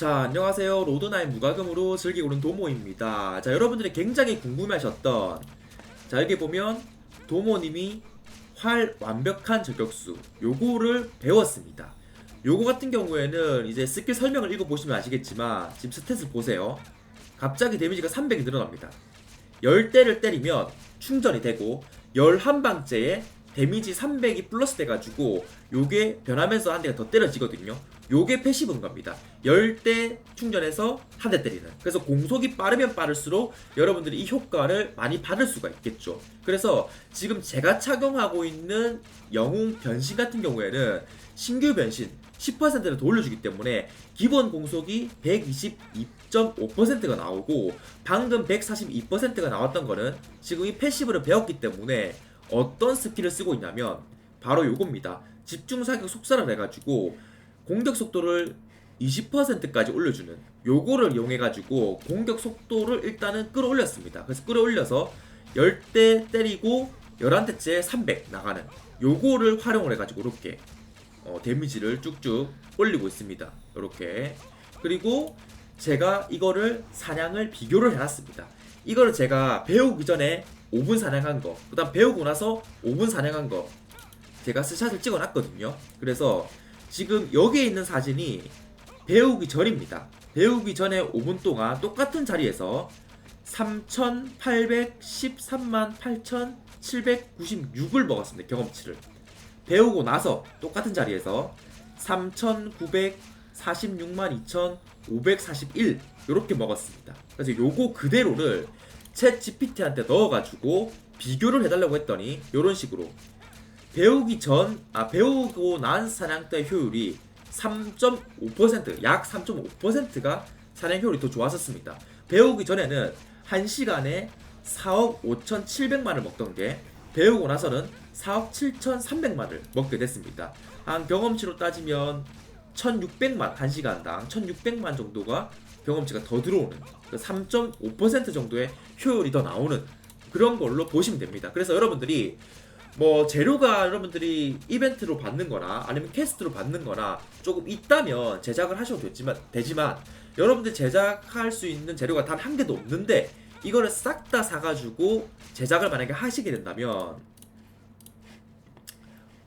자, 안녕하세요. 로드나인 무과금으로 즐기고 있는 도모입니다. 자, 여러분들이 굉장히 궁금해하셨던 자, 여기 보면 도모님이 활 완벽한 저격수 요거를 배웠습니다. 요거 같은 경우에는 이제 스킬 설명을 읽어보시면 아시겠지만 지금 스탯을 보세요. 갑자기 데미지가 300이 늘어납니다. 10대를 때리면 충전이 되고 11방째에 데미지 300이 플러스 돼가지고 요게 변하면서 한 대가 더 때려지거든요. 요게 패시브인 겁니다. 10대 충전해서 한 대 때리는. 그래서 공속이 빠르면 빠를수록 여러분들이 이 효과를 많이 받을 수가 있겠죠. 그래서 지금 제가 착용하고 있는 영웅 변신 같은 경우에는 신규 변신 10%를 더 올려주기 때문에 기본 공속이 122.5%가 나오고 방금 142%가 나왔던 거는 지금 이 패시브를 배웠기 때문에 어떤 스킬을 쓰고 있냐면 바로 요겁니다. 집중 사격 속사를 해가지고 공격 속도를 20%까지 올려주는 요거를 이용해가지고 공격 속도를 일단은 끌어올렸습니다. 그래서 끌어올려서 10대 때리고 11대째 300 나가는 요거를 활용을 해가지고 이렇게 어, 데미지를 쭉쭉 올리고 있습니다. 이렇게 그리고 제가 이거를 사냥을 비교를 해놨습니다. 이거를 제가 배우기 전에 5분 사냥한 거, 그 다음 배우고 나서 5분 사냥한 거 제가 스샷을 찍어놨거든요. 그래서 지금 여기에 있는 사진이 배우기 전입니다. 배우기 전에 5분 동안 똑같은 자리에서 3,813만 8,796을 먹었습니다. 경험치를. 배우고 나서 똑같은 자리에서 3,946만 2,541 이렇게 먹었습니다. 그래서 요거 그대로를 챗 GPT한테 넣어가지고 비교를 해달라고 했더니 이런 식으로 배우기 전, 아 배우고 난 사냥 때 효율이 3.5%, 약 3.5%가 사냥 효율이 더 좋았었습니다. 배우기 전에는 1시간에 4억 5,700만을 먹던 게 배우고 나서는 4억 7,300만을 먹게 됐습니다. 한 경험치로 따지면 1,600만 1시간당 1,600만 정도가 경험치가 더 들어오는 3.5% 정도의 효율이 더 나오는 그런 걸로 보시면 됩니다. 그래서 여러분들이 뭐 재료가 여러분들이 이벤트로 받는 거나 아니면 캐스트로 받는 거나 조금 있다면 제작을 하셔도 되지만, 되지만 여러분들 제작할 수 있는 재료가 단 한 개도 없는데 이거를 싹 다 사가지고 제작을 만약에 하시게 된다면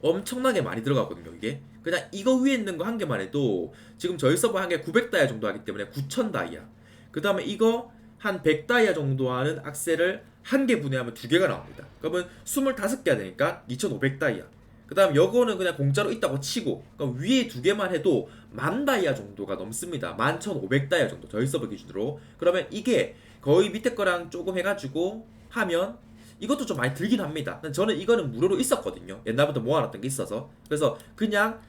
엄청나게 많이 들어가거든요 이게. 그냥 이거 위에 있는 거 한 개만 해도 지금 저희 서버 한 개 900다이아 정도 하기 때문에 9000다이아. 그 다음에 이거 한 100다이아 정도 하는 악셀을 한 개 분해하면 두 개가 나옵니다 그러면 25개가 되니까 2500다이아 그 다음 요거는 그냥 공짜로 있다고 치고 그러니까 위에 두 개만 해도 만 다이아 정도가 넘습니다 11,500다이아 정도 저희 서버 기준으로 그러면 이게 거의 밑에 거랑 조금 해가지고 하면 이것도 좀 많이 들긴 합니다. 저는 이거는 무료로 있었거든요. 옛날부터 모아놨던 게 있어서. 그래서 그냥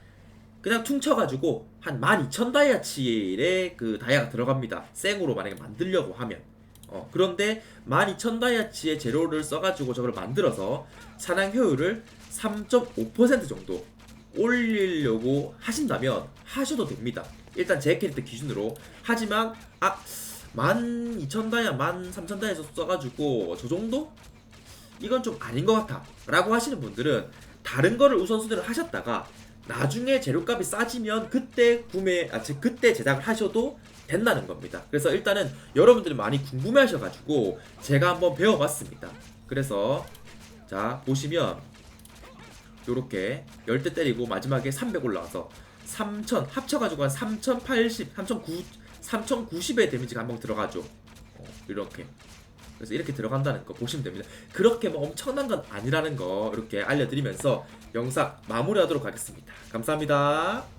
그냥 퉁쳐가지고 한 12,000다이아치의 그 다이아가 들어갑니다. 생으로 만약에 만들려고 하면. 어, 그런데 12,000다이아치의 재료를 써가지고 저걸 만들어서 사냥 효율을 3.5% 정도 올리려고 하신다면 하셔도 됩니다. 일단 제 캐릭터 기준으로. 하지만, 아, 12,000다이아, 13,000다이아 써가지고 저 정도? 이건 좀 아닌 것 같아 라고 하시는 분들은 다른 거를 우선순위를 하셨다가 나중에 재료값이 싸지면 그때 구매 아 즉 그때 제작을 하셔도 된다는 겁니다. 그래서 일단은 여러분들이 많이 궁금해 하셔가지고 제가 한번 배워봤습니다. 그래서 자 보시면 요렇게 10대 때리고 마지막에 300 올라와서 3000 합쳐가지고 한 3080 3009 3090의 데미지가 한 번 들어가죠. 어, 이렇게 그래서 이렇게 들어간다는 거 보시면 됩니다. 그렇게 뭐 엄청난 건 아니라는 거 이렇게 알려드리면서 영상 마무리하도록 하겠습니다. 감사합니다.